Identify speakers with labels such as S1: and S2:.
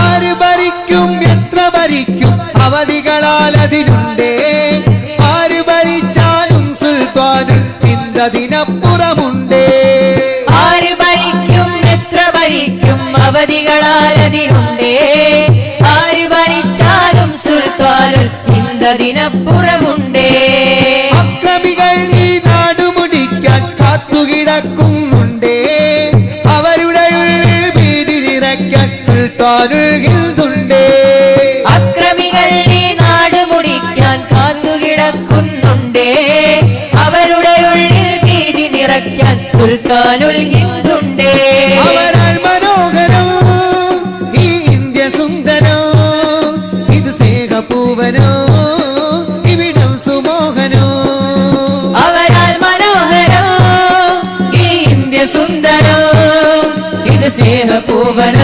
S1: ആര് ഭരിക്കും എത്ര ഭരിക്കും അവധികളാൽ അതിനുണ്ടേ ആര് ഭരിച്ചാലും സുൽത്താനും ഇന്നതിനപ്പുറമുണ്ടേ
S2: ആര് ഭരിക്കും എത്ര ഭരിക്കും അവധികളാൽ അതിനുണ്ടേ ആര് ഭരിച്ചാലും സുൽത്താനും ഇന്തതിനപ്പുറമുണ്ടേ താനുകിൽതുണ്ടേ
S1: അക്രമികൾ ഈ നാട് മുടിക്കാൻ കാത്തുകിടക്കുന്നുണ്ടേ. അവരുടെ ഉള്ളിൽ ഭീതി നിറയ്ക്കാൻ സുൽത്താനുൽ ഹിന്ദുണ്ടേ.
S2: അവരാൾ മനോഹരം ഈ ഇന്ത്യ സുന്ദരോ സ്നേഹപൂവന.